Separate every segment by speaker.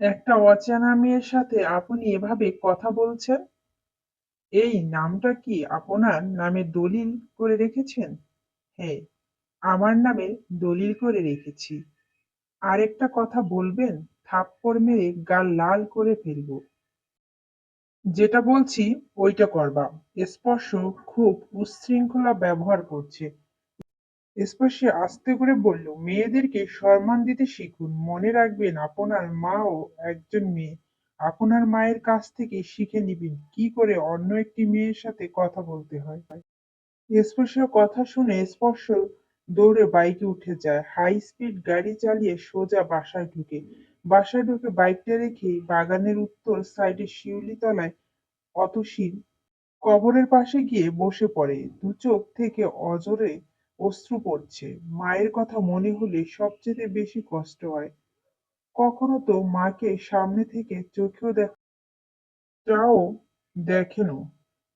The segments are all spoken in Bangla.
Speaker 1: একটা অচেনা মেয়ের সাথে আপনি এভাবে কথা বলছেন? এই নামটা কি আপনার নামে দলিল করে রেখেছেন? হ্যাঁ আমার নামে দলিল করে রেখেছি। আরেকটা কথা বলবেন, থাপ্পড় মেরে গাল লাল করে ফেলব। যেটা বলছি, ওইটা করবা। স্পর্শ খুব উচ্ছৃঙ্খলা ব্যবহার করছে। স্পর্শে আস্তে করে বলল, মেয়েদেরকে সম্মান দিতে শিখুন। মনে রাখবেন, আপনার মাও একজন মেয়ে। আপনার মায়ের কাছ থেকে শিখে নিবেন। কি করে অন্য একটি মেয়ের সাথে কথা বলতে হয়? স্পর্শের কথা শুনে স্পর্শ দৌড়ে বাইকে উঠে যায়। হাই স্পিড গাড়ি চালিয়ে সোজা বাসায় ঢুকে। বাসায় ঢুকে বাইকটা রেখে বাগানের উত্তর সাইডে শিউলি তলায় অতসীর কবরের পাশে গিয়ে বসে পড়ে। দু চোখ থেকে অজরে অশ্রু পড়ছে। মায়ের কথা মনে হলে সবচেয়ে বেশি কষ্ট হয়। কখনো তো মাকে সামনে থেকে চোখেও দেখাও দেখেনো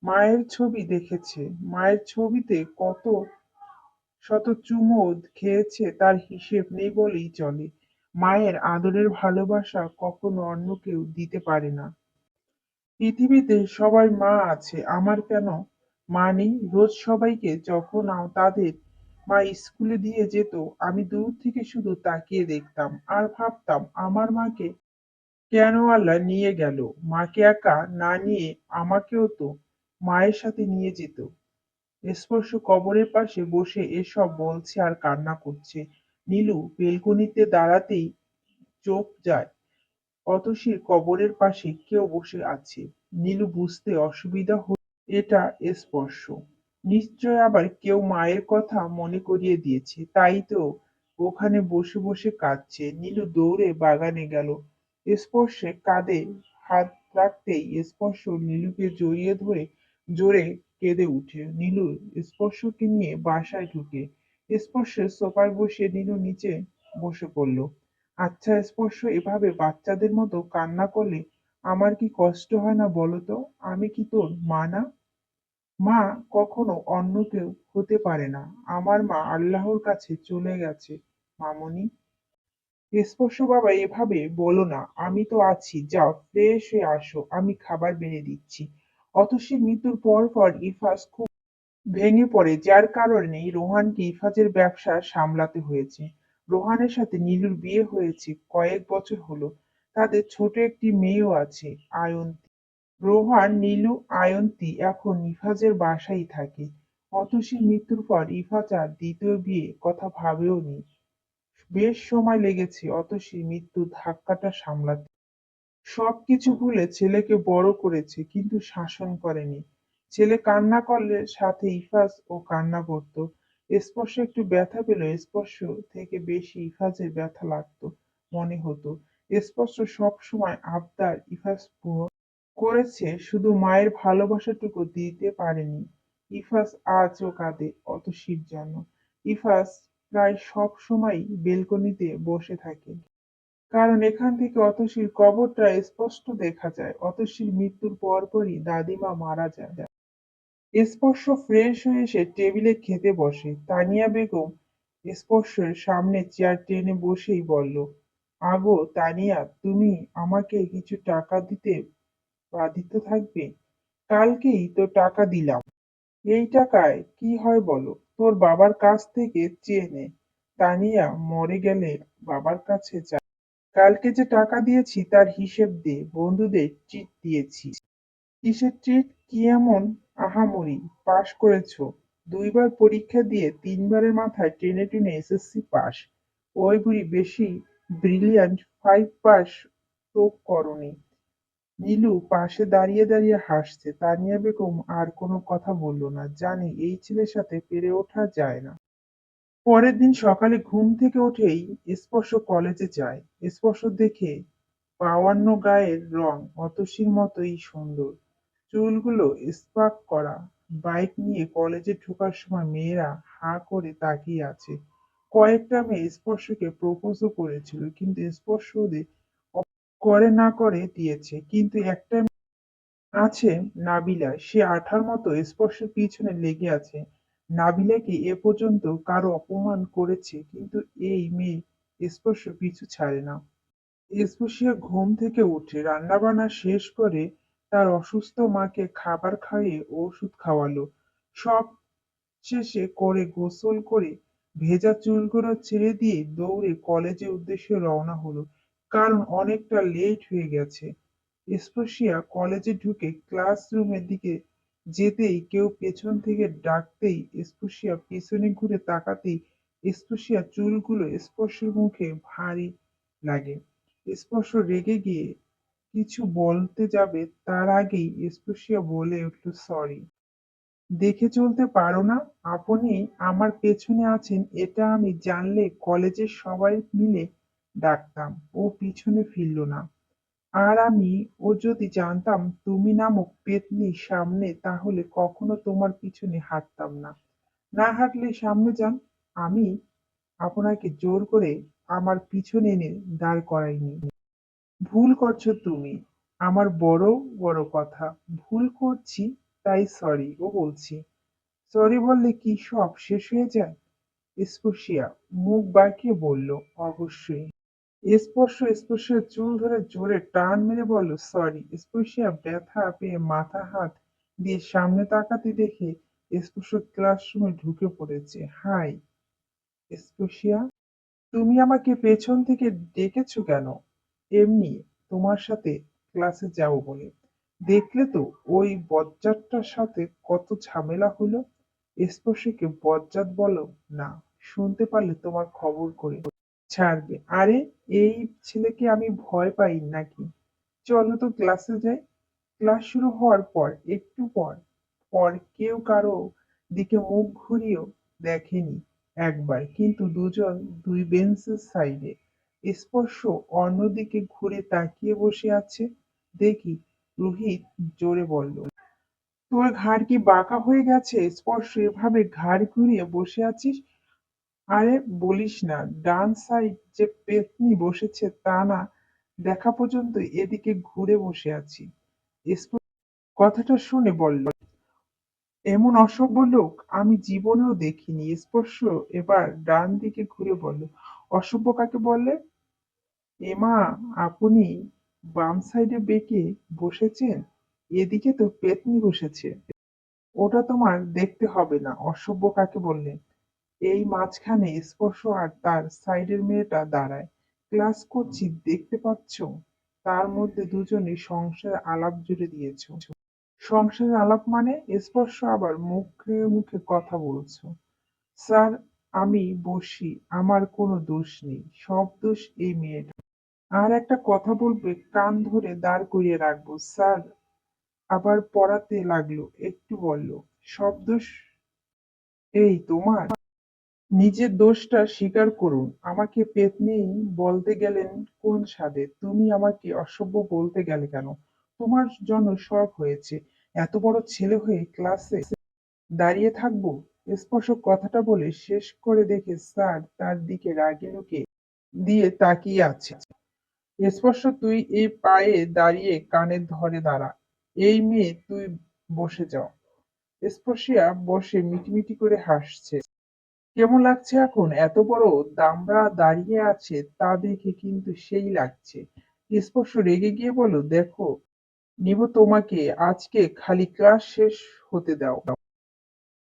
Speaker 1: মায়ের ছবি দেখেছে। মায়ের ছবিতে কত শত চুমো খেয়েছে তার হিসেব নেই বলেই চলে। মায়ের আদরের ভালোবাসা কখনো অন্য কেউ দিতে পারে না। পৃথিবীতে সবাই মা আছে। আমার কেন মা নেই? রোজ সবাইকে যখন তাদের মা স্কুলে দিয়ে যেত, আমি দূর থেকে শুধু তাকিয়ে দেখতাম আর ভাবতাম আমার মাকে কেন আল্লাহ নিয়ে গেল? মাকে একা না নিয়ে আমাকেও তো মায়ের সাথে নিয়ে যেত। স্পর্শ কবরের পাশে বসে এসব বলছে আর কান্না করছে। নীলু বেলকনিতে দাঁড়াতেই চোখ যায়, অতসীর কবরের পাশে কেউ বসে আছে। নীলু বুঝতে অসুবিধা এটা স্পর্শ। নিশ্চয় আবার কেউ মায়ের কথা মনে করিয়ে দিয়েছে। তাই তো ওখানে বসে বসে কাঁদছে। নীলু দৌড়ে বাগানে গেল। স্পর্শে কাঁধে হাত রাখতেই স্পর্শ নীলুকে জড়িয়ে ধরে জোরে কেঁদে উঠে। নীলু স্পর্শকে নিয়ে বাসায় ঢুকে। স্পর্শের সোফায় বসে নীলু নিচে বসে পড়ল। আচ্ছা স্পর্শ, এভাবে বাচ্চাদের মতো কান্না করলে আমার কি কষ্ট হয় না বলতো আমি কি তোর মা না? মা, কখনো অন্য কেউ হতে পারে না। আমার মা আল্লাহর কাছে চলে গেছে। মামনি, স্পর্শ বাবা এভাবে বলো না, আমি তো আছি। যাও, ফ্রেশ হয়ে আসো, আমি খাবার বেড়ে দিচ্ছি। অতসীর মৃত্যুর পর পর ইফাজ খুব ভেঙে পড়ে, যার কারণে রোহানকে ইফাজের ব্যবসা সামলাতে হয়েছে। রোহানের সাথে নীলুর বিয়ে হয়েছে কয়েক বছর হলো। তাদের ছোট একটি মেয়েও আছে, আয়ন্তী। রোহান নীলু আয়ন্তী এখন ইফাজের বাসায় থাকে। অতসীর মৃত্যুর পর ইফাজ আর দ্বিতীয় বিয়ে কথা ভাবেও নি। বেশ সময় লেগেছে অতসীর মৃত্যুর ধাক্কাটা সামলাতে। সবকিছু ভুলে ছেলেকে বড় করেছে কিন্তু শাসন করেনি। ছেলে কান্না করলে সাথে ইফাজ ও কান্না করতো। স্পর্শ একটু ব্যথা পেল স্পর্শ থেকে বেশি ইফাজের ব্যথা লাগতো মনে হতো। স্পর্শ সব সময় আবদার ইফাজ পূরণ করেছে, শুধু মায়ের ভালোবাসাটুকু দিতে পারেনি। ইফাজ আজও কাঁদে, অতসীর জন্য ইফাজ প্রায় সব সময় বেলকনিতে বসে থাকে। কারণ এখান থেকে অতসীর কবরটা স্পষ্ট দেখা যায়। অতসীর মৃত্যুর পরপরই দাদিমা মারা যায়। স্পর্শ ফ্রেশ হয়ে এসে টেবিলে খেতে বসে। তানিয়া বেগম স্পর্শের সামনে চেয়ার টেনে বসেই বলল, আগো তানিয়া, তুমি আমাকে কিছু টাকা দিতে বাধিত থাকবে। কালকেই তো টাকা দিলাম। এই টাকায় কি হয় বলো? তোর বাবার কাছ থেকে চেয়ে নে। তানিয়া মরে গেলে বাবার কাছে যা। কালকে যে টাকা দিয়েছি তার হিসেব দে। বন্ধুদের ট্রিট দিয়েছি। কিসের ট্রিট কি এমন আহামরি? পাশ করেছ। দুইবার পরীক্ষা দিয়ে তিনবারের মাথায় টেনে টেনে এসএসসি পাস। ওই বুড়ি বেশি ব্রিলিয়ান্ট ফাইভ পাস তো করনি। নীলু পাশে দাঁড়িয়ে দাঁড়িয়ে হাসছে। তানিয়া বেগম আর কোনো কথা বলল না। জানে এই ছেলের সাথে পেরে ওঠা যায় না। পরের দিন সকালে ঘুম থেকে উঠেই স্পর্শ কলেজে যায়। স্পর্শ দেখে পাওয়ান্ন গায়ের রং অতসীর মতোই সুন্দর। চুলগুলো স্পার্ক করা। বাইক নিয়ে কলেজে ঢোকার সময় মেয়েরা হা করে তাকিয়ে আছে। কয়েকটা মেয়ে স্পর্শকে প্রপোজও করেছিল, কিন্তু স্পর্শ ওদের করে না করে দিয়েছে। কিন্তু একটা আছে নাবিলা। সে আঠার মতো স্পর্শের পিছনে লেগে আছে। নাবিলাকে এ পর্যন্ত কারও অপমান করেছে, কিন্তু এই মেয়ে স্পর্শ পিছু ছাড়ে না। স্পর্শিয়া ঘুম থেকে উঠে, রান্নাবান্না শেষ করে তার অসুস্থ মাকে খাবার খাইয়ে ওষুধ খাওয়ালো। সব শেষে করে গোসল করে ভেজা চুলগুলো ছেড়ে দিয়ে দৌড়ে কলেজের উদ্দেশ্যে রওনা হলো। কারণ অনেকটা লেট হয়ে গেছে। স্পর্শিয়া কলেজে ঢুকে ক্লাসরুমের দিকে যেতেই কেউ পেছন থেকে ডাকতেই স্পর্শিয়া পিছনে ঘুরে তাকাতেই স্পর্শিয়া চুলগুলো স্পর্শের মুখে ভারী লাগে। স্পর্শ রেগে গিয়ে কিছু বলতে যাবে তার আগেই স্পর্শিয়া বলে উঠল সরি দেখে চলতে পারো না? আপনি আমার পেছনে আছেন, এটা আমি জানলে কলেজের সবাই মিলে ডাকতাম। ও পিছনে ফিরল না। আর আমি, ও যদি জানতাম তুমি নামক পেতনি সামনে, তাহলে কখনো তোমার পিছনে হাঁটতাম না। না হাঁটলে সামনে যান, আমি আপনাকে জোর করে আমার পিছনে এনে দাঁড় করাইনি। ভুল করছ তুমি। আমার বড় বড় কথা। ভুল করছি, তাই সরি ও বলছি। সরি বললে কি সব শেষ হয়ে যায়? স্পর্শিয়া মুখ বাঁকিয়ে বলল, অবশ্যই। স্পর্শ, স্পর্শের চুল ধরে জোরে টান মেরে বলল সরি স্পর্শিয়া ব্যথা পেয়ে মাথা হাত দিয়ে সামনে তাকাতে দেখে স্পর্শ ক্লাসরুমে ঢুকে পড়েছে। হাই স্পর্শিয়া, তুমি আমাকে পেছন থেকে ডেকেছো কেন? এমনি তোমার সাথে ক্লাসে যাব বলে। দেখলে তো ওই বজ্জাতটার সাথে কত ঝামেলা হলো? স্পর্শকে বজ্জাত বলো না, শুনতে পারলে তোমার খবর করে ছাড়বে। আরে, এই ছেলেকে আমি ভয় পাই নাকি? চলো তো ক্লাসে যাই। ক্লাস শুরু হওয়ার পর, একটু পর পর কেউ কারও দিকে মুখ ঘুরিয়েও দেখেনি একবার। কিন্তু দুজন দুই বেঞ্চের সাইডে স্পর্শ অন্যদিকে ঘুরে তাকিয়ে বসে আছে। দেখি রোহিত জোরে বলল, তোর ঘাড় কি বাঁকা হয়ে গেছে? স্পর্শ এভাবে ঘাড় ঘুরিয়ে বসে আছিস? আরে বলিস না, ডান সাইড যে পেতনি বসেছে তা না, দেখা পর্যন্ত এদিকে ঘুরে বসে আছি। কথাটা শুনে বলল, এমন অসভ্য লোক আমি জীবনেও দেখিনি। স্পর্শ এবার ডান দিকে ঘুরে বলল, অসভ্য কাকে বললে এমা আপনি বাম সাইডে বেঁকে বসেছেন? এদিকে তো পেতনি বসেছে। ওটা তোমার দেখতে হবে না, অসভ্য কাকে বললে? এই মাঝখানে স্পর্শ আর তার সাইডের মেয়েটা দাঁড়ায়। ক্লাস করছি, দেখতে পাচ্ছ? তার মধ্যে দুজনে সংসারে আলাপ জুড়ে দিয়েছ। সংসারের আলাপ মানে স্পর্শ আবার মুখে মুখে কথা বলছো। স্যার, আমি বসি, আমার কোনো দোষ নেই, সব দোষ এই মেয়েটা আর একটা কথা বলবে, কান ধরে দাঁড় করিয়ে রাখব। স্যার, আবার পড়াতে লাগল, একটু বলল, সব দোষ এই তোমার? নিজের দোষটা স্বীকার করুন। আমাকে পেতনি বলতে গেলেন, কোন সাধে? তুমি আমাকে অসভ্য বলতে গেলে কেন? তোমার জন্য সব হয়েছে। এত বড় ছেলে হয়ে ক্লাসে দাঁড়িয়ে থাকব? স্পর্শ কথাটা বলে শেষ করে দেখে স্যার তার দিকে রাগে লুকে দিয়ে তাকিয়ে আছে। স্পর্শ তুই এই পায়ে দাঁড়িয়ে কানের ধরে দাঁড়া। এই মেয়ে, তুই বসে যাও। স্পর্শিয়া বসে মিটিমিটি করে হাসছে। কেমন লাগছে এখন? এত বড় দামড়া দাঁড়িয়ে আছে, তা দেখে কিন্তু সেই লাগছে। স্পর্শ রেগে গিয়ে বলো দেখো, নিব তোমাকে, আজকে খালি ক্লাস শেষ হতে দাও।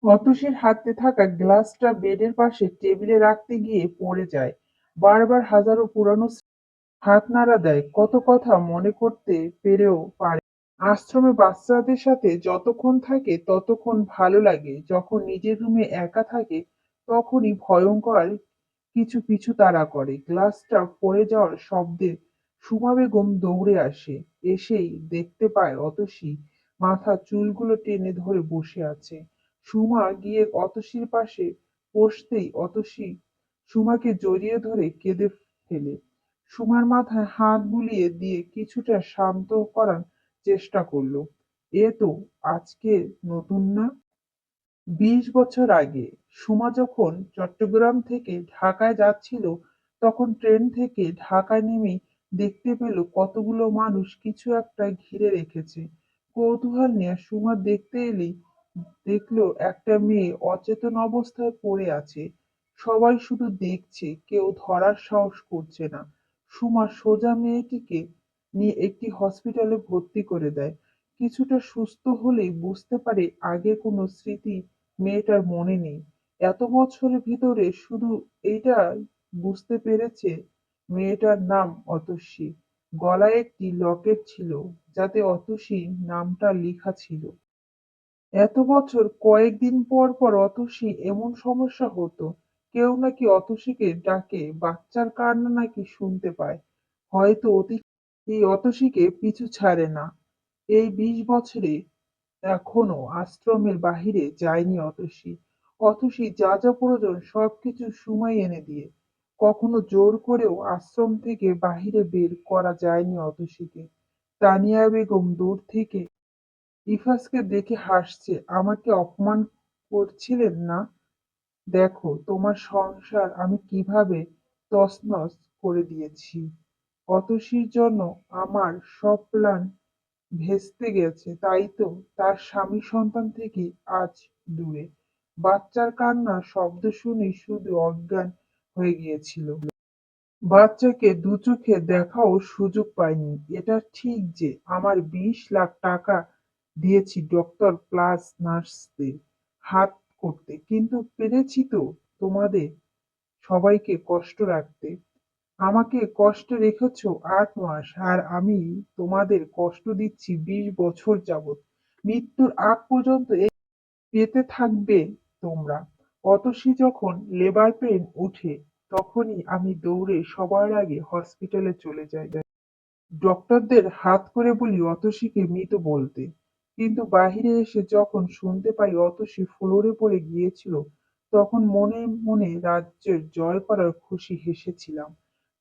Speaker 1: অতসীর হাতে থাকা গ্লাসটা বেডের পাশে টেবিলে রাখতে গিয়ে পড়ে যায়। বারবার হাজারো পুরানো হাত নাড়া দেয়। কত কথা মনে করতে পেরেও পারে আশ্রমে বাচ্চাদের সাথে যতক্ষণ থাকে ততক্ষণ ভালো লাগে। যখন নিজের রুমে একা থাকে তখনই ভয়ঙ্কর কিছু পিছু তাড়া করে। গ্লাসটা পড়ে যাওয়ার শব্দে সুমা বেগম দৌড়ে আসে। এসেই দেখতে পায় অতসী মাথা চুলগুলো টেনে ধরে বসে আছে। সুমা গিয়ে অতসীর পাশে বসতেই অতসী সুমাকে জড়িয়ে ধরে কেঁদে ফেলে। সুমার মাথায় হাত বুলিয়ে দিয়ে কিছুটা শান্ত করার চেষ্টা করল। এ তো আজকে নতুন না? বিশ বছর আগে সুমা যখন চট্টগ্রাম থেকে ঢাকায় যাচ্ছিল, তখন ট্রেন থেকে ঢাকায় নেমে দেখতে পেল কতগুলো মানুষ কিছু একটা ঘিরে রেখেছে। কৌতূহল নিয়ে সুমা দেখতে এলেই দেখল একটা মেয়ে অচেতন অবস্থায় পড়ে আছে। সবাই শুধু দেখছে, কেউ ধরার সাহস করছে না। সুমা সোজা মেয়েটিকে নিয়ে একটি হসপিটালে ভর্তি করে দেয়। কিছুটা সুস্থ হলেই বুঝতে পারে আগে কোনো স্মৃতি মেয়েটার মনে নেই। এত বছরের ভিতরে শুধু এইটা বুঝতে পেরেছে মেয়েটার নাম অতসী। গলায় একটি লকেট ছিল, যাতে অতসী নামটা লেখা ছিল। এত বছর, কয়েকদিন পর পর অতসী এমন সমস্যা হতো, কেউ নাকি অতসীকে ডাকে, বাচ্চার কান্না নাকি শুনতে পায়। হয়তো অতি, এই অতসীকে পিছু ছাড়ে না। এই বিশ বছরে এখনও আশ্রমের বাহিরে যায়নি অতসী। অতসী যা যা প্রয়োজন সবকিছু সময় এনে দিয়ে। কখনো জোর করেও আশ্রম থেকে বাহিরে বের করা যায়নি অতসীকে। তানিয়া বেগম দূর থেকে ইফাসকে দেখে হাসছে, আমাকে অপমান করছিলেন না? দেখো, তোমার সংসার আমি কীভাবে তছনছ করে দিয়েছি। অতসীর জন্য আমার সব প্ল্যান ভেস্তে গেছে, তাই তো তার স্বামী সন্তান থেকে আজ দূরে। বাচ্চার কান্নার শব্দ শুনে শুধু অজ্ঞান হয়ে গিয়েছিল। বাচ্চাকে দু চোখে দেখাও সুযোগ পাইনি এটা ঠিক যে আমার বিশ লাখ টাকা দিয়েছি ডক্টর প্লাস নার্সদের হাত করতে, কিন্তু পেরেছি তো তোমাদের সবাইকে কষ্ট রাখতে। আমাকে কষ্টে রেখেছ আট মাস আর আমি তোমাদের কষ্ট দিচ্ছি বিশ বছর যাবত মৃত্যুর আগ পর্যন্ত পেতে থাকবে তোমরা। অতসী যখন লেবার পেন উঠে, তখনই আমি দৌড়ে সবার আগে হসপিটালে চলে যাই। ডক্টরদের হাত করে বলি অতসীকে মৃত বলতে। কিন্তু বাহিরে এসে যখন শুনতে পাই অতসী ফ্লোরে পড়ে গিয়েছিল, তখন মনে মনে রাজ্যের জয় করার খুশি হেসেছিলাম।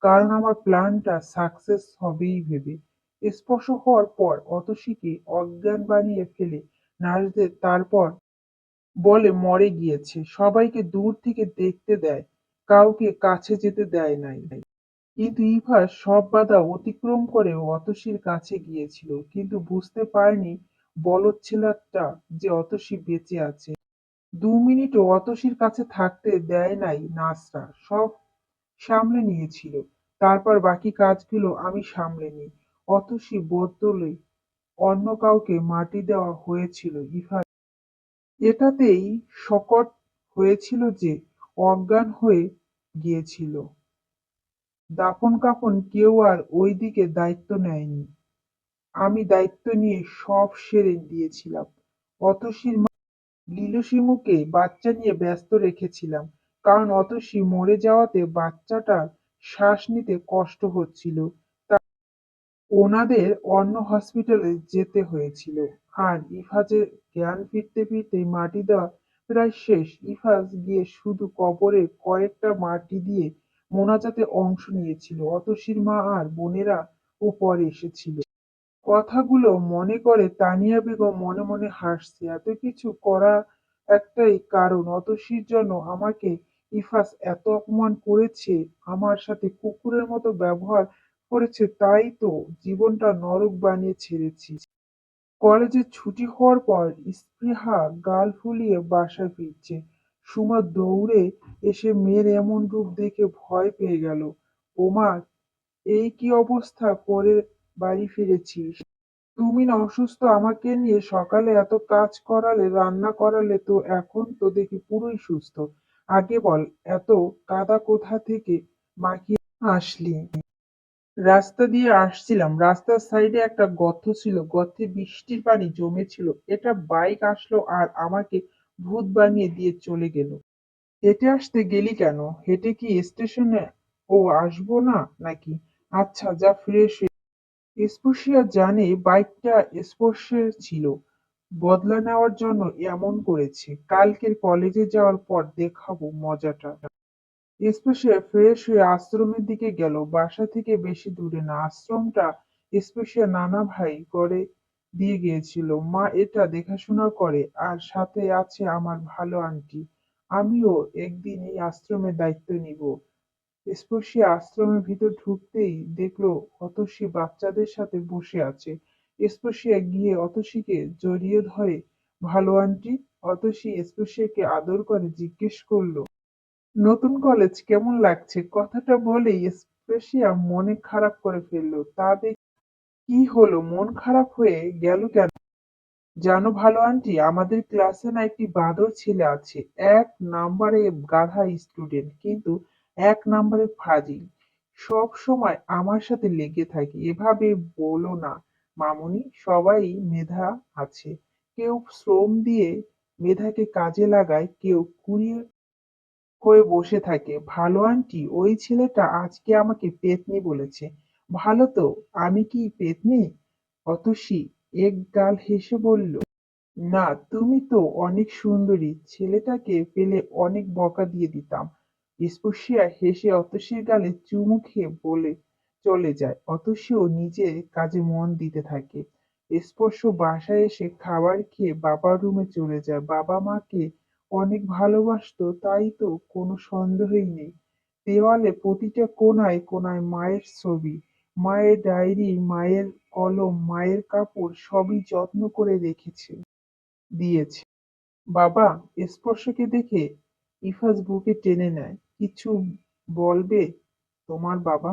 Speaker 1: কারণ আমার প্ল্যানটা সাকসেস হবেই ভেবে। স্পর্শ হওয়ার পর অতসীকে অজ্ঞান বানিয়ে ফেলে, নার্সদের তারপর বলে মরে গিয়েছে। সবাইকে দূর থেকে দেখতে দেয় কাউকে কাছে যেতে দেয় নাই। কিন্তু ইভা সব বাধা অতিক্রম করে অতসীর কাছে গিয়েছিল কিন্তু বুঝতে পারেনি বলদ যে অতসী বেঁচে আছে। দু মিনিটও অতসীর কাছে থাকতে দেয় নাই নাসরা, সব সামলে নিয়েছিল। তারপর বাকি কাজগুলো আমি সামলে নিই। অতসী বদলে অন্য কাউকে মাটি দেওয়া হয়েছিল ইভা এটাতেই শকট হয়েছিল যে অজ্ঞান হয়ে গিয়েছিল। দাফন কাফন কেউ আর ওই দিকে দায়িত্ব নেয়নি। আমি দায়িত্ব নিয়ে সব সেরে দিয়েছিলাম। অতসীর লীলসিমুকে বাচ্চা নিয়ে ব্যস্ত রেখেছিলাম, কারণ অতসী মরে যাওয়াতে বাচ্চাটার শ্বাস নিতে কষ্ট হচ্ছিল। ওনাদের অন্য হসপিটালে যেতে হয়েছিল। আর ইফাজের জ্ঞান ফিরতে ফিরতে মাটি দেওয়া প্রায় শেষ। ইফাজ গিয়ে শুধু কবরে কয়েকটা মাটি দিয়ে মোনাজাতে অংশ নিয়েছিল। অতসীর মা আর বোনেরা ও পরে এসেছিল। কথাগুলো মনে করে তানিয়া বেগম মনে মনে হাসছে, এত কিছু করা একটাই কারণ। অতসীর জন্য আমাকে ইফাস এত অপমান করেছে, আমার সাথে কুকুরের মতো ব্যবহার করেছে তাই তো জীবনটা নরক বানিয়ে ছেড়েছি। কলেজে ছুটি হওয়ার পর স্পৃহা গাল ফুলিয়ে বাসায় ফিরছে। সুমা দৌড়ে এসে মেয়ের এমন রূপ দেখে ভয় পেয়ে গেল। ওমা, এই কি অবস্থা? করে বাড়ি ফিরেছিস। তুমি না অসুস্থ? আমাকে নিয়ে সকালে এত কাজ করালে, রান্না করালে তো এখন তো দেখি পুরোই সুস্থ। আগে বল, এত কাদা কোথা থেকে মাখিয়ে আসলি? রাস্তা দিয়ে আসছিলাম, রাস্তার সাইডে একটা গর্ত ছিল, গর্তে বৃষ্টির পানি জমেছিল, এটা বাইক আসলো আর আমাকে ভূত বানিয়ে দিয়ে চলে গেল। হেঁটে আসতে গেলি কেন? হেঁটে কি স্টেশনে ও আসব না নাকি? আচ্ছা যা ফ্রেশ স্পর্শিয়া জানে বাইকটা স্পর্শের ছিল। বদলা নেওয়ার জন্য এমন করেছে। কালকের কলেজে যাওয়ার পর দেখাবো মজাটা। স্পেশিয়া ফ্রেশ হয়ে আশ্রমের দিকে গেল। বাসা থেকে বেশি দূরে না। আশ্রমটা স্পেশিয়া নানা ভাই করে দিয়ে গিয়েছিল। মা এটা দেখাশোনা করে আর সাথে আছে আমার ভালো আন্টি। আমিও একদিন এই আশ্রমের দায়িত্ব নিব। স্পর্শী আশ্রমের ভিতর ঢুকতেই দেখল অতসী বাচ্চাদের সাথে বসে আছে। স্পর্শিয়া গিয়ে অতসীকে জড়িয়ে ধরে, ভালো আন্টি। অতসী স্পর্শিয়াকে আদর করে, জিজ্ঞেস করল নতুন কলেজ কেমন লাগছে? কথাটা বলেই স্পেশিয়া মনে খারাপ করে ফেলল। তা দেখে কি হলো? মন খারাপ হয়ে গেল কেন? জানো ভালো আন্টি আমাদের ক্লাসে না একটি বাঁদর ছেলে আছে। এক নাম্বারে গাধা স্টুডেন্ট কিন্তু এক নাম্বারে ফাজিল সব সময় আমার সাথে লেগে থাকে। এভাবে বলো না। মামুনি, সবাই মেধা আছে। কেউ শ্রম দিয়ে মেধাকে কাজে লাগায়, কেউ কুড়িয়ে হয়ে বসে থাকে। ভালো আন্টি, ওই ছেলেটা আজকে আমাকে পেতনি বলেছে। ভালো তো, আমি কি পেতনি? অতসী এক গাল হেসে বলল, না, তুমি তো অনেক সুন্দরী, ছেলেটাকে পেলে অনেক বকা দিয়ে দিতাম। স্পর্শিয়া হেসে অতসীর গালে চুমু খেয়ে বলে চলে যায়। অতসীও নিজের কাজে মন দিতে থাকে। স্পর্শ বাসায় এসে খাবার খেয়ে বাবার রুমে চলে যায়। বাবা মাকে অনেক ভালোবাসতো, তাই তো কোনো সন্দেহই নেই। দেওয়ালে প্রতিটা কোণায় কোনায় মায়ের ছবি, মায়ের ডায়েরি, মায়ের কলম, মায়ের কাপড় সবই যত্ন করে রেখেছে, দিয়েছে। বাবা, স্পর্শকে দেখে ইফাজ বুকে টেনে নেয়। কিছু বলবে তোমার বাবা?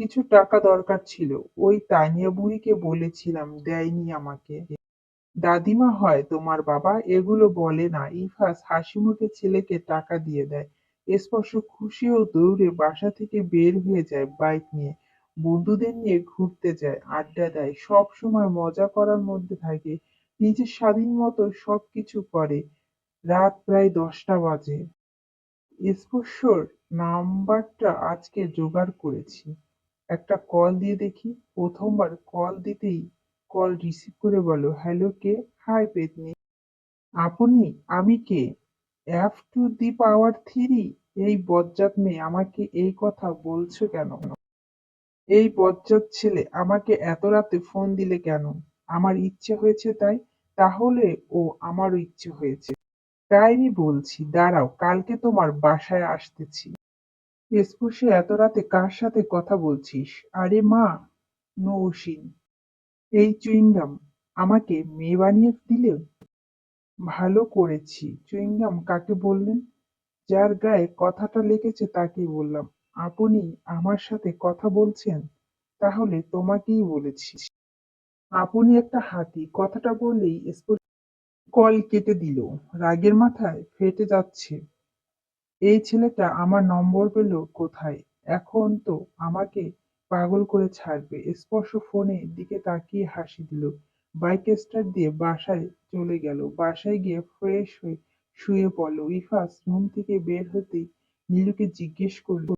Speaker 1: কিছু টাকা দরকার ছিল। ওই তানিয়া বুড়িকে বলেছিলাম, দেয়নি আমাকে। দাদিমা হয়, তোমার বাবা এগুলো বলে না। ইফাজ হাসি মুখে ছেলেকে টাকা দিয়ে দেয়। স্পর্শ খুশিও দৌড়ে বাসা থেকে বের হয়ে যায় বাইক নিয়ে। বন্ধুদের নিয়ে ঘুরতে যায়, আড্ডা দেয়, সব সময় মজা করার মধ্যে থাকে, নিজের স্বাধীন মতো সবকিছু করে। রাত প্রায় দশটা বাজে। স্পর্শর নাম্বারটা আজকে জোগাড় করেছি। একটা কল দিয়ে দেখি, প্রথমবার কল দিতেই কল রিসিভ করে বলো হ্যালো কে? হাই পেতনি আপনি? আমি কে? F to the power three এই বজ্জাত মেয়ে, আমাকে এই কথা বলছো কেন? এই বজ্জাত ছেলে, আমাকে এত রাতে ফোন দিলে কেন? আমার ইচ্ছে হয়েছে তাই, তাহলে ও আমারও ইচ্ছে হয়েছে। তাইনি বলছি, দাঁড়াও, কালকে তোমার বাসায় আসতেছি। স্পর্শে এত রাতে কার সাথে কথা বলছিস? আরে মা, নৌসিন। এই চুইংগাম আমাকে মেয়ে বানিয়ে দিলে ভালো করেছি। চুইংগাম কাকে বললেন? যার গায়ে কথাটা লেগেছে তাকেই বললাম। আপনি আমার সাথে কথা বলছেন, তাহলে তোমাকেই বলেছি। আপনি একটা হাতি, কথাটা স্পষ্ট কল কেটে দিল। রাগের মাথায় ফেটে যাচ্ছে। এই ছেলেটা আমার নম্বর পেল কোথায়? এখন তো আমাকে পাগল করে ছাড়বে। স্পর্শ ফোনের দিকে তাকিয়ে হাসি দিল। বাইক স্টার্ট দিয়ে বাসায় চলে গেল। বাসায় গিয়ে ফ্রেশ হয়ে শুয়ে পড়ল। ইফাস রুম থেকে বের হতেই নীলুকে জিজ্ঞেস করল,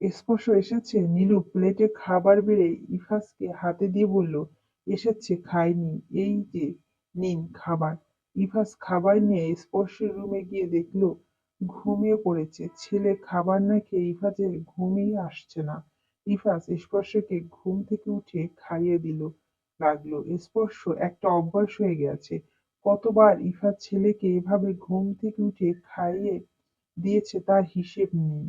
Speaker 1: স্পর্শ এসেছে? নীলু প্লেটে খাবার বেড়ে ইফাসকে হাতে দিয়ে বলল, এসেছে, খাইনি। এই যে, নিন খাবার। ইফাস খাবার নিয়ে স্পর্শের রুমে গিয়ে দেখল, ঘুমিয়ে পড়েছে। ছেলে খাবার না খেয়ে ইফাজের ঘুমই আসছে না। ইফাজ স্পর্শকে ঘুম থেকে উঠে খাইয়ে দিল, লাগল, স্পর্শ, একটা অভ্যাস হয়ে গেছে। কতবার ইফাজ ছেলেকে এভাবে ঘুম থেকে উঠে খাইয়ে দিয়েছে তার হিসেব নেই।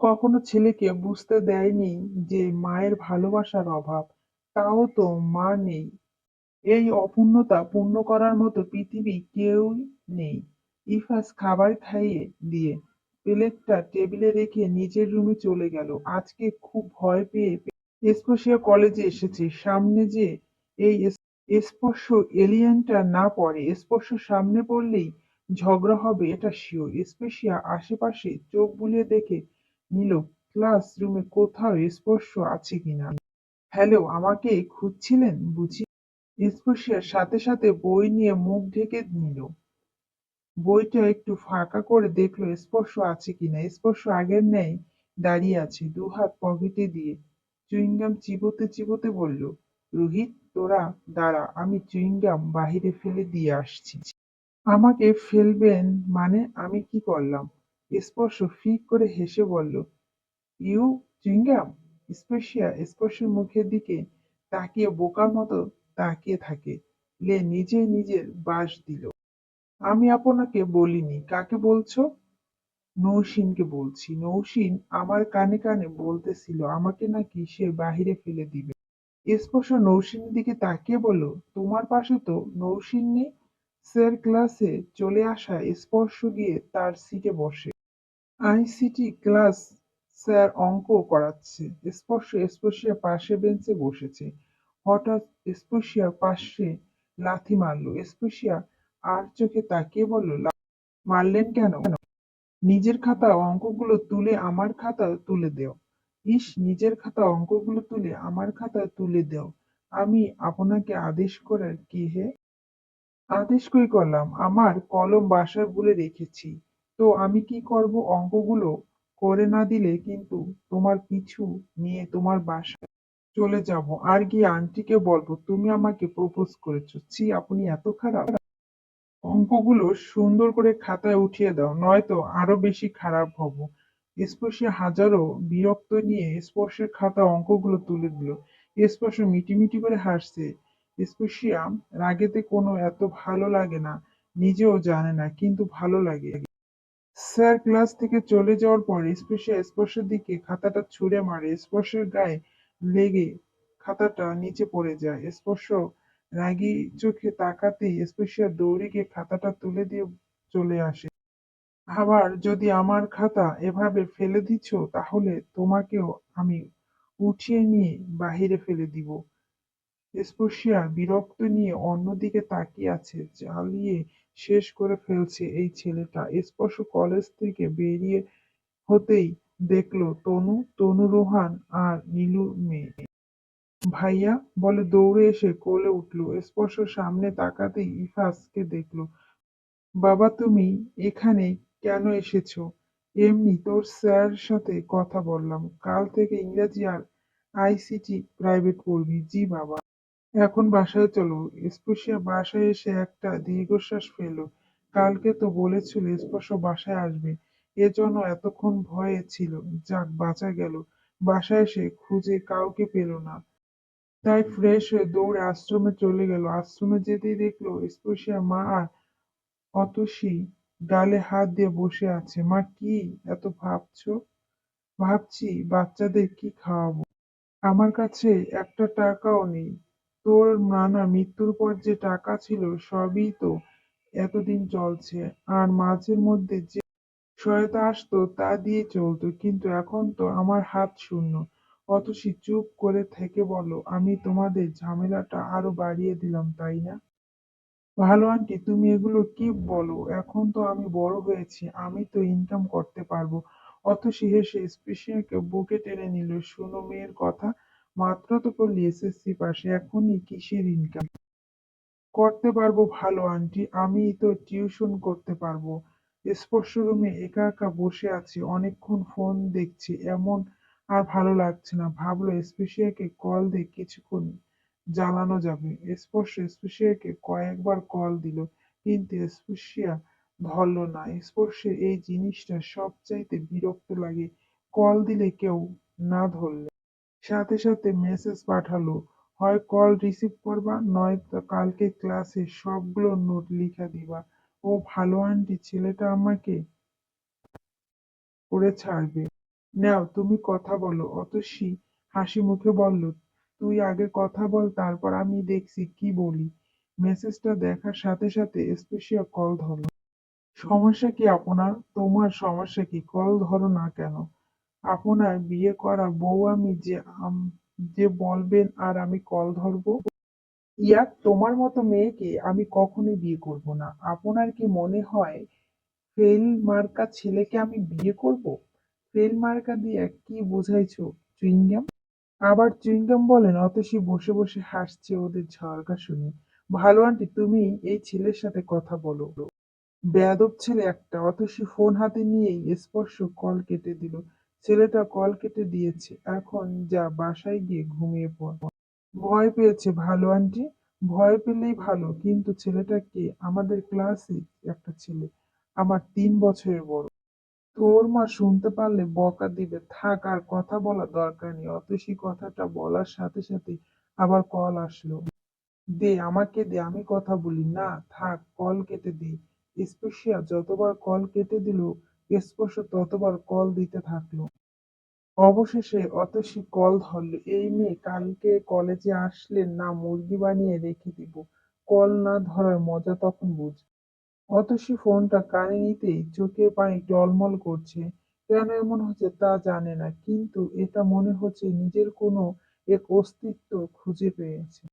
Speaker 1: কখনো ছেলেকে বুঝতে দেয়নি যে মায়ের ভালোবাসার অভাব। তাও তো মা নেই। এই অপূর্ণতা পূর্ণ করার মতো পৃথিবী কেউই নেই। ইফাস খাবার খাইয়ে দিয়ে প্লেটটা টেবিলে রেখে নিজের রুমে চলে গেল। আজকে খুব ভয় পেয়ে স্পর্শিয়া কলেজে এসেছে। সামনে যে এই স্পর্শ এলিয়েনটা না পড়ে স্পর্শ সামনে পড়লেই ঝগড়া হবে, এটা শিওর স্পেশিয়া আশেপাশে চোখ বুলিয়ে দেখে নিল ক্লাস রুমে কোথাও স্পর্শ আছে কিনা হ্যালো, আমাকে খুঁজছিলেন? বুঝি স্পর্শিয়ার সাথে সাথে বই নিয়ে মুখ ঢেকে নিল। বইটা একটু ফাঁকা করে দেখল, স্পর্শ আছে কিনা? স্পর্শ আগের ন্যায় দাঁড়িয়ে আছে দুহাত পকেটে দিয়ে। চুইংগাম চিবোতে চিবোতে বলল, রোহিত, তোরা দাঁড়া, আমি চুইংগাম বাহিরে ফেলে দিয়ে আসছি। আমাকে ফেলবেন মানে আমি কি করলাম? স্পর্শ ফিক করে হেসে বলল, ইউ চুইংগাম? স্পর্শিয়া স্পর্শের মুখের দিকে তাকিয়ে বোকার মতো তাকিয়ে থাকে। লে নিজে নিজের বাস দিল। আমি আপনাকে বলিনি, কাকে বলছো? নৌসিনকে বলছি। নৌসিন আমার কানে কানে বলতেছিল, আমাকে নাকি সে বাহিরে ফেলে দিবে? স্পর্শ নৌসিনের দিকে তাকিয়ে বলল, তোমার পাশে তো নৌসিন নেই স্যার ক্লাসে চলে আসা স্পর্শ গিয়ে তার সিটে বসে। আইসিটি ক্লাস স্যার অঙ্ক করাচ্ছে। স্পর্শ স্পর্শিয়া পাশে বেঞ্চে বসেছে। হঠাৎ স্পর্শিয়ার পাশে লাথি মারলো। স্পর্শিয়া আর চোখে তাকিয়ে বলল মারলেন কেন? নিজের খাতা অঙ্কগুলো তুলে আমার খাতা তুলে দেও। ইস, নিজের খাতা অঙ্কগুলো তুলে আমার খাতা তুলে দেও। আমি আপনাকে আদেশ করার কি হে? আদেশ কই করলাম? আমার কলম বাসায় ভুলে রেখেছি। তো আমি কি করব? অঙ্কগুলো করে না দিলে কিন্তু তোমার পিছু নিয়ে তোমার বাসায় চলে যাব। আর গিয়ে আন্টিকে বলব, তুমি আমাকে প্রপোজ করেছ। ছি, আপনি এত খারাপ। অঙ্কগুলো সুন্দর করে খাতায় উঠিয়ে দাও, নয়তো আরও বেশি খারাপ হব। স্পর্শে হাজারো বিরক্ত নিয়ে স্পর্শের খাতা অঙ্কগুলো তুলে দিল। স্পর্শ মিটিমিটি করে হাসছে। স্পর্শিয়া রাগেতে কোনো এত ভালো লাগে না, নিজেও জানে না, কিন্তু ভালো লাগে। স্যার, ক্লাস থেকে চলে যাওয়ার পর স্পর্শিয়া স্পর্শের দিকে খাতাটা ছুঁড়ে মারে। স্পর্শের গায়ে লেগে খাতাটা নিচে পড়ে যায়। স্পর্শ রাগী চোখে তাকাতেই স্পর্শিয়া দৌড়ে গিয়ে খাতাটা তুলে দিয়ে চলে আসে। আবার যদি আমার খাতা এভাবে ফেলে দিচ্ছ তাহলে তোমাকেও আমি উঠিয়ে নিয়ে বাহিরে ফেলে দিব। স্পর্শিয়া বিরক্ত নিয়ে অন্যদিকে তাকিয়ে আছে, জ্বালিয়ে শেষ করে ফেলছে এই ছেলেটা। স্পর্শ কলেজ থেকে বেরিয়ে হতেই দেখল তনু তনু রোহান আর নীলুর মেয়ে। ভাইয়া বলে দৌড়ে এসে কোলে উঠল। স্পর্শ সামনে তাকাতেই ইফাসকে দেখল। বাবা, তুমি এখানে কেন এসেছ? এমনি তোর স্যার সাথে কথা বললাম। কাল থেকে ইংরেজি আর আইসিটি প্রাইভেট পড়বি। জি বাবা। এখন বাসায় চলো। স্পর্শিয়া বাসায় এসে একটা দীর্ঘশ্বাস ফেলল। কালকে তো বলেছিল স্পর্শ বাসায় আসবে। এজন্য এতক্ষণ ভয়ে ছিল। যাক, বাঁচা গেল। বাসায় এসে খুঁজে কাউকে পেল না। তাই ফ্রেশ হয়ে দৌড়ে আশ্রমে চলে গেল। আশ্রমে যেতেই দেখল স্পর্শিয়া মা আর অতসী গালে হাত দিয়ে বসে আছে। মা, কি এত ভাবছ? ভাবছি বাচ্চাদের কি খাওয়াবো? আমার কাছে একটা টাকাও নেই। তোর নানা মৃত্যুর পর যে টাকা ছিল সবই তো এতদিন চলছে। আর মাঝের মধ্যে যে সহায়তা আসতো তা দিয়ে চলতো। কিন্তু এখন তো আমার হাত শূন্য। অতসী চুপ করে থেকে বলো আমি তোমাদের ঝামেলাটা আরও বাড়িয়ে দিলাম, তাই না? ভালো আন্টি, তুমি এগুলো কি বলো? এখন তো আমি বড় হয়েছি, আমি তো ইনকাম করতে পারব। অতসী হেসে স্পেশিয়াকে বুকে টেনে নিল। শোনো মেয়ের কথা, মাত্র তো করলি এসএসসি পাশে এখনই কিসের ইনকাম করতে পারব ভালো আন্টি আমি তো টিউশন করতে পারব। স্পর্শ রুমে একা একা বসে আছি, অনেকক্ষণ ফোন দেখছি, এমন আর ভালো লাগছে না। ভাবলো স্পেশিয়াকে কল দিয়ে কিছুক্ষণ জ্বালানো যাবে। স্পর্শ স্পেশিয়াকে কয়েকবার কল দিল, কিন্তু স্পেশিয়া ধরল না। স্পর্শের এই জিনিসটা সবচাইতে বিরক্ত লাগে। কল দিলে কেউ না ধরলে। সাথে সাথে মেসেজ পাঠালো, হয় কল রিসিভ করবা, নয়তো কালকে ক্লাসে সবগুলো নোট লিখা দিবা। ও ভালো আন্টি ছেলেটা আমাকে করে ছাড়বে। নাও, তুমি কথা বলো। অতসী হাসি মুখে বলল, তুই আগে কথা বল, তারপর আমি দেখছি কি বলি। মেসেজটা দেখার সাথে সাথে স্পেশিয়া কল ধরলো। সমস্যা কি আপনার তোমার সমস্যা কি? কল ধরো না কেন? আপনার বিয়ে করা বউ আমি যে যে বলবেন আর আমি কল ধরবো? ইয়া, তোমার মতো মেয়েকে আমি কখনোই বিয়ে করব না। আপনার কি মনে হয় ফেল মার্কা ছেলেকে আমি বিয়ে করব? ফেল মার্কা দিয়ে কি বোঝাইছো, চুইংগাম? আবার চুইংগাম বলেন, অতসী বসে বসে হাসছে ওদের ঝগড়া শুনে। ভালো আন্টি, তুমি এই ছেলের সাথে কথা বলো। বেয়াদব ছেলে একটা, অতসী ফোন হাতে নিয়েই স্পর্শ কল কেটে দিল। ছেলেটা কল কেটে দিয়েছে, এখন যা বাসায় গিয়ে ঘুমিয়ে পড়। ভয় পেয়েছে ভালো আন্টি, ভয় পেলেই ভালো, কিন্তু ছেলেটাকে আমাদের ক্লাসে একটা ছেলে, আমার তিন বছরের বড়। তোর মা শুনতে পারলে বকা দিবে। থাক, আর কথা বলা দরকার নেই। অতসী কথাটা বলার সাথে সাথে আবার কল আসলো। দে, আমাকে দে, আমি কথা বলি। না, থাক, কল কেটে দে স্পর্শিয়া যতবার কল কেটে দিল, স্পর্শ ততবার কল দিতে থাকল। অবশেষে অতসী কল ধরলো। এই মেয়ে কালকে কলেজে আসলে না মুরগি বানিয়ে রেখে দিব। কল না ধরার মজা তখন বুঝ। অতসী ফোনটা কানে নিতেই চোখের পানি টলমল করছে। কেন এমন হচ্ছে তা জানে না, কিন্তু এটা মনে হচ্ছে নিজের কোনো এক অস্তিত্ব খুঁজে পেয়েছে।